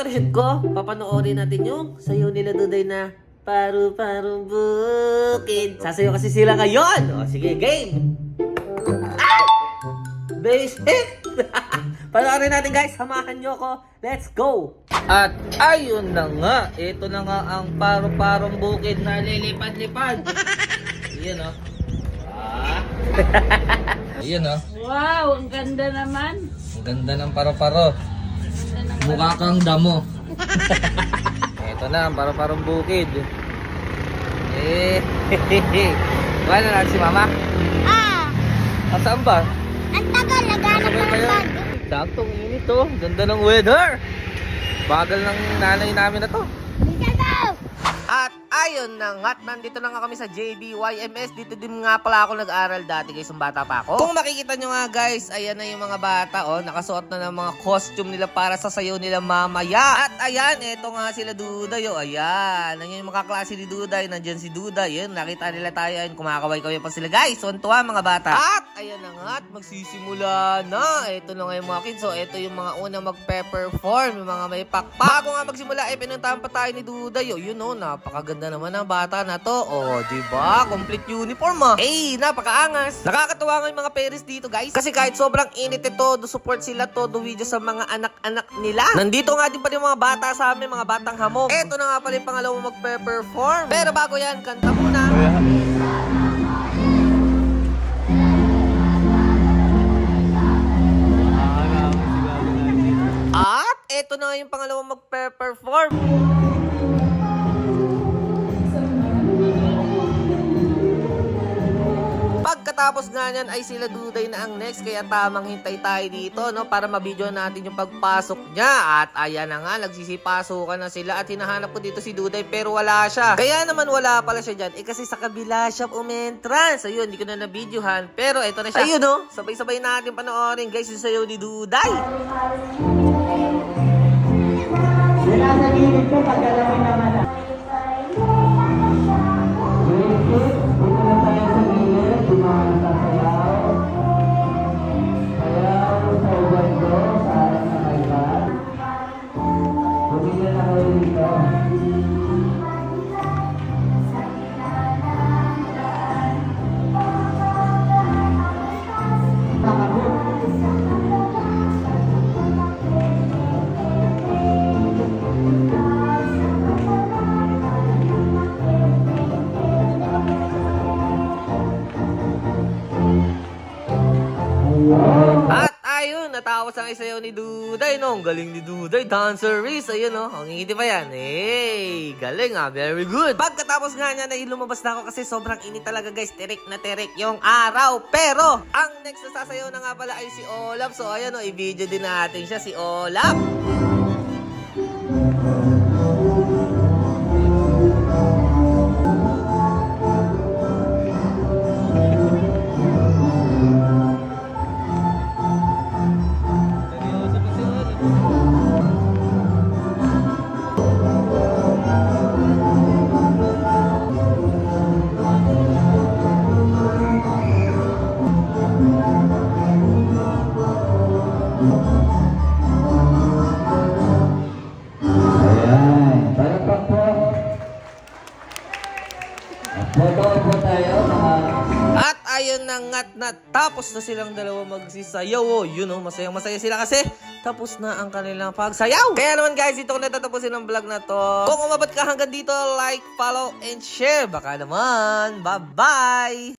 watershed ko, papanoorin natin yung sayo nila Duday na paru-paru bukid. Sasayo kasi sila ngayon. O sige, game! Ah! Basic! Panoorin natin guys, samahan nyo ako. Let's go! At ayun na nga, ito na nga ang paru-parong bukid na lilipad-lipad. Ayan o. Ah. Ayan o. Wow, ang ganda naman. Ang ganda ng paro-paro. Mukha kang damo. Ito na, ang paro-parong bukid. Eh, Wala na si mama? Ah, Asaan ba? ang tagal, naghanap ng ba yun? bago. Saktong init oh. Ganda ng weather. Bagal ng nanay namin na to. Bisa daw. At ayun na nga, nandito na nga kami sa JBYMS. Dito din nga pala ako nag-aral dati guys, yung bata pa ako. Kung makikita nyo nga guys, ayan na yung mga bata oh, nakasuot na ng mga costume nila para sa sayo nila mamaya. At ayan, eto nga sila Duday oh, ayan. Nandiyan yung mga klase ni Duday, nandiyan si Duday. Yun, nakita nila tayo, ayun, kumakaway-kaway pa sila guys. So, tuwa mga bata. At ayan na nga, at magsisimula na. Ito na nga yung mga kids. So, ito yung mga unang magpe-perform, yung mga may pakpak. Bago nga magsimula, eh, pinuntahan pa tayo ni Duday. Oh, yun oh, napakaganda naman ng bata na to. Oh, di ba? Complete uniform ah. Hey, napakaangas. Nakakatuwa nga yung mga parents dito, guys. Kasi kahit sobrang init ito, do support sila to, do video sa mga anak-anak nila. Nandito nga din pa yung mga bata sa amin, mga batang hamog. Eto na nga pala yung pangalawang magpe-perform. Pero bago yan, kanta muna. At eto na nga yung pangalawang magpe-perform. Pagkatapos nga niyan ay sila Duday na ang next kaya tamang hintay tayo dito no para mabidyo natin yung pagpasok niya at ayan na nga nagsisipasukan na sila at hinahanap ko dito si Duday pero wala siya. Kaya naman wala pala siya dyan eh kasi sa kabila siya umentrance. Ayun, hindi ko na nabidyohan pero eto na siya. Ayun no, sabay-sabay natin panoorin guys yung sayo ni Duday. At natapos ang isayaw ni Duday, no? Ang galing ni Duday, dancer race, ayun, no? Ang ngiti pa yan. Hey, galing ah, very good. Pagkatapos nga niya, ay lumabas na ako kasi sobrang init talaga, guys. Tirik na tirik yung araw. Pero, ang next na sasayaw na nga pala ay si Olaf. So, ayun, no? I-video din natin siya, si Olaf. Ayun na natapos na silang dalawa magsisayaw. Oh, yun oh, masayang masaya sila kasi tapos na ang kanilang pagsayaw. Kaya naman guys, dito ko natatapusin ang vlog na to. Kung umabot ka hanggang dito, like, follow, and share. Baka naman. Bye-bye!